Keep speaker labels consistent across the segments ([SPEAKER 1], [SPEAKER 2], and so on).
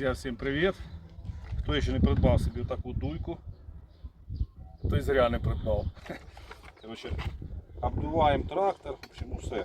[SPEAKER 1] Друзі, всім привіт! Хто ще не придбав собі таку дуйку, той зря не придбав. Короче, обдуваємо трактор, общем, все.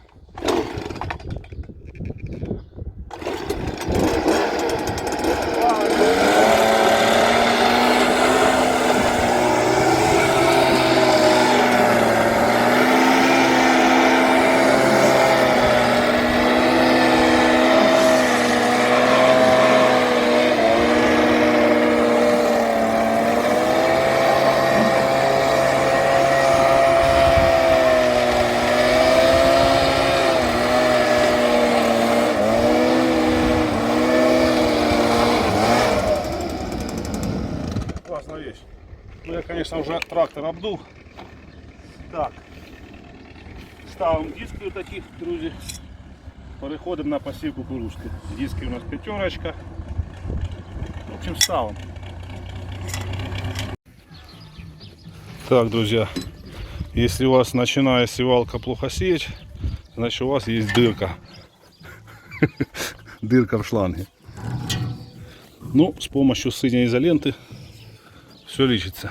[SPEAKER 1] конечно, уже трактор обдув. Так. Ставимо диски таких, друзі. Переходимо на посів кукурузки. Диски у нас пятерочка. В общем, ставим. Так, друзья, если у вас начиная севалка плохо сеять, значит у вас есть дырка. Дырка в шланге. Ну, с помощью синей изоленты все лічиться.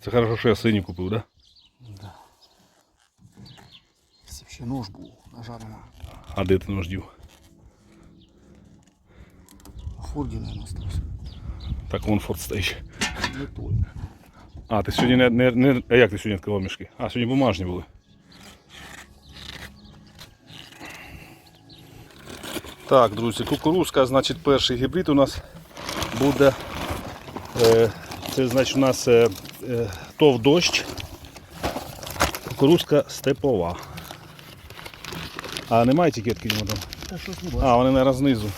[SPEAKER 1] Це хорошо, що я синій купив, да?
[SPEAKER 2] Це ще нож був, нажарена.
[SPEAKER 1] А де ти нождів?
[SPEAKER 2] А Форді не осталось.
[SPEAKER 1] Так вон форт стоїть.
[SPEAKER 2] Не той.
[SPEAKER 1] А, ти сьогодні не, не, не. А як ти сьогодні відкривав мішки? А, сьогодні бумажні були. Так, друзі, кукурузка, значить, перший гібрид у нас буде. Е, це значить у нас е, тов дощ. Кукурузка степова. А немає етикетки йому там?
[SPEAKER 2] Та щось не бачу.
[SPEAKER 1] А, вони наверное, знизу.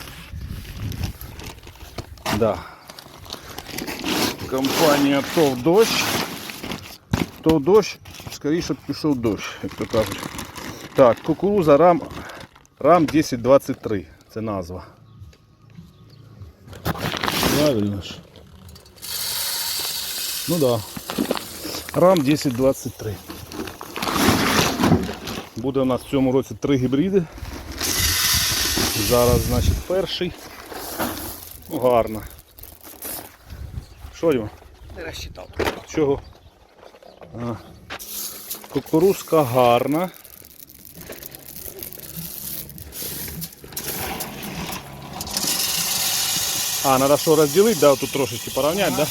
[SPEAKER 1] Да. Компанія ТОВ дощ. ТОВ дощ, скоріше пішов дощ, як то кажуть. Так, кукуруза рам, рам 1023. Це назва. Правильно ж. Ну да. Рам 1023. Буде у нас в цьому році три гібриди. Зараз, значить, перший. Ну, гарно. Що його?
[SPEAKER 2] Не розчитав.
[SPEAKER 1] Чого? А. Кукурузка гарна. А, треба що розділити, да, тут трошечки порівняти, да?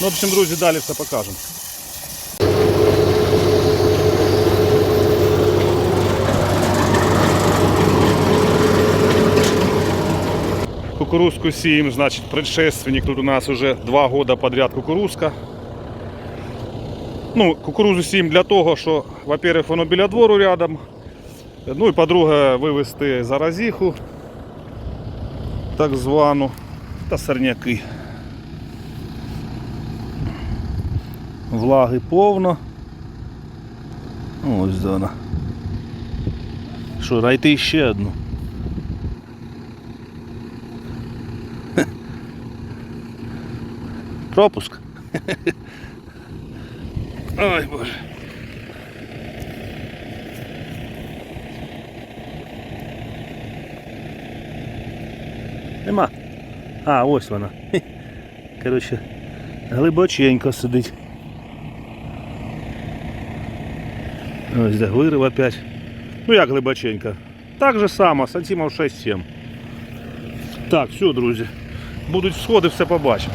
[SPEAKER 1] Ну, в общем, друзі, далі все покажемо. Кукурузку сеем, значит, предшественник. Тут у нас уже два года подряд кукурузка. Ну, кукурузу сіємо для того, що, во-первых, воно біля двору рядом. Ну і по-друге, вивезти заразіху, так звану, та сорняки. Влаги повно. Ось вона. Що, знайти ще одну. Пропуск. Ой, боже. Нема. А, ось вона. Хе. Коротше, глибоченько сидить. Ось де вирив опять. Ну як глибоченько? Так же само, сантимов 6-7. Так, все, друзі. Будуть сходи, все побачимо.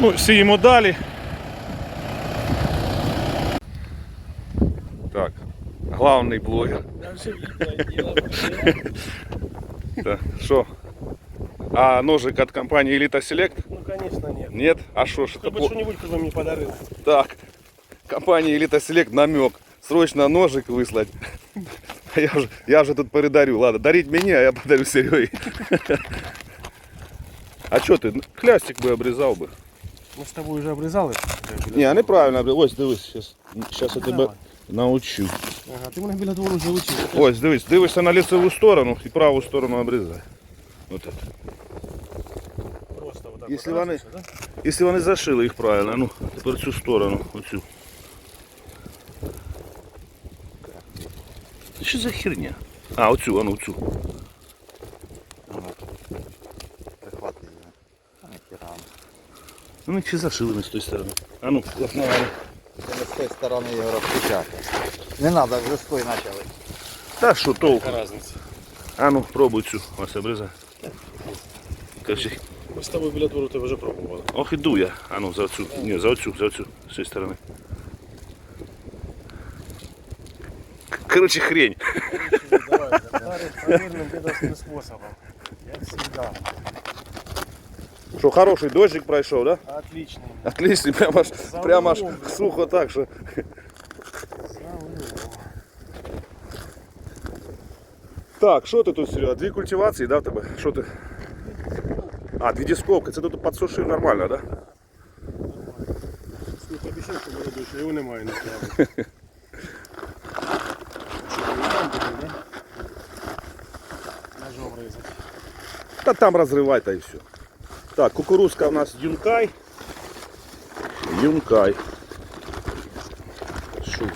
[SPEAKER 1] Ну, сіємо далі. Так, главний блогер. Так, Що? А ножик от компании Elita Select?
[SPEAKER 3] Ну, конечно, нет.
[SPEAKER 1] Нет? А что ж это?
[SPEAKER 3] Ты бы
[SPEAKER 1] по-
[SPEAKER 3] что-нибудь кто мне подарил.
[SPEAKER 1] Так, компания Elita Select намек. Срочно ножик выслать. А Я вже, я вже тут передарю. Ладно, дарить мені, а я подарю Сереге. А що ти? Хлястик би обрізав би.
[SPEAKER 3] Мы с тобой уже обрезал это.
[SPEAKER 1] Ні, а неправильно обрізав. Ось дивись, зараз, зараз я тебе
[SPEAKER 3] Давай.
[SPEAKER 1] научу.
[SPEAKER 3] Ага, ты мене біля двору вже учив.
[SPEAKER 1] Ось, дивись, дивишся на лицеву сторону і праву сторону обрізай. Ось так.
[SPEAKER 3] Просто вот так
[SPEAKER 1] Если
[SPEAKER 3] вот
[SPEAKER 1] вони-
[SPEAKER 3] раз, да?
[SPEAKER 1] Якщо вони зашили їх правильно, ну, тепер цю сторону, оцю. Що за херня? А, оцю, а ну цю. Ну, ми чи зашили не з тої сторони. А ну, основали.
[SPEAKER 2] Це не з тої сторони його розпочати. Не треба, вже з тої почали.
[SPEAKER 1] Та що толку?
[SPEAKER 3] Яка різниця?
[SPEAKER 1] А ну, пробуй цю, ось обрізай. Короче,
[SPEAKER 3] Ми з тобою біля двору тебе вже пробували.
[SPEAKER 1] ох і дує. А ну, за оцю. Ні, за оцю, за оцю, з цієї сторони. Короче, хрень.
[SPEAKER 3] Давай, давай. Проверенным дедовским способом. Як всегда.
[SPEAKER 1] Що, хороший дощик пройшов, да?
[SPEAKER 3] Отличный.
[SPEAKER 1] Отлично, прямо аж, прямо аж
[SPEAKER 3] Залом.
[SPEAKER 1] сухо так, що. Так, що ти тут, Серега? Дві культивації, да, в тебе? Що ти? А, дві дисковки, це тут підсушив нормально, да?
[SPEAKER 3] Слухай, обіцяв, що молодой, що його немає на славі. Ножом різати.
[SPEAKER 1] Та там розривай та і все. Так, кукурузка у нас юнкай. Юнкай. Що? у нас?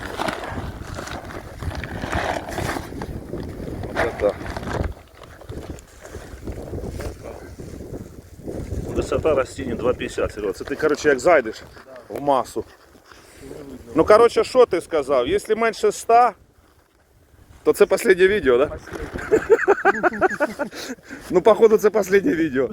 [SPEAKER 1] Висота. Висота растіння 2,50, Серега. Це ти, коротше, як зайдеш в масу. Ну, коротше, що ти сказав? Якщо менше 100, то це останнє відео, да? Ну, походу, це останнє відео.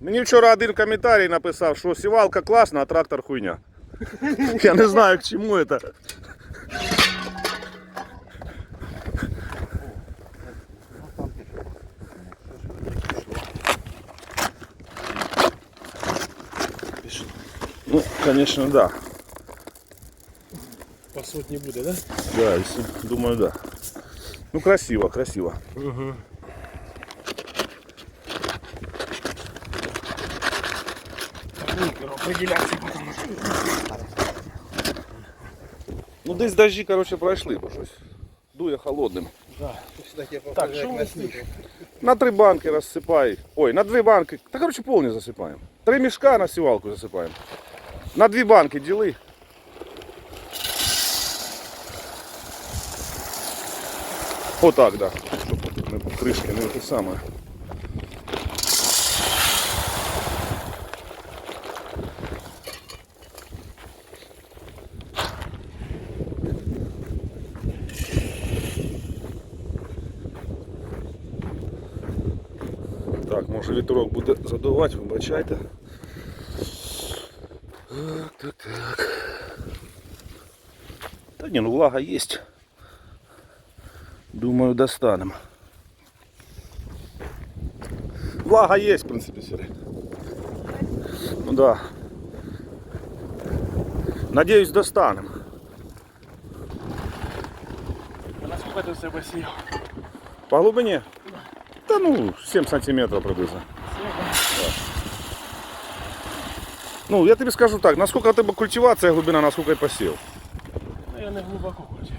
[SPEAKER 1] Мені вчора один коментарій написав, що сівалка класна, а трактор хуйня. Я не знаю, к чому це. Ну, конечно, да.
[SPEAKER 3] По сотні буде, да?
[SPEAKER 1] Да, если, думаю, да. Ну, красиво, красиво.
[SPEAKER 3] Угу. Определяться.
[SPEAKER 1] Ну, десь дожді, короче, пройшли, бо щось дує холодним.
[SPEAKER 3] Так, що ми слухаємо?
[SPEAKER 1] На три банки розсипай. Ой, на дві банки. Та короче повні засипаємо. Три мішка на сівалку засипаємо. На дві банки діли. Отак, да. Щоб тут не кришки не те саме. Так, може вітрок буде задувати, вибачайте. Так, так, так. Та ні, ну влага є. Думаю, достанемо. Влага є, в принципі, сюди. Ну да. Надіюсь, достанемо.
[SPEAKER 3] Наскільки ти себе сів?
[SPEAKER 1] По глибині? Та ну, 7 сантиметрів приблизно. Ну, я тобі скажу так, наскільки у тебе культивація глибина, наскільки і посів.
[SPEAKER 3] Ну, я не глибоко хочу.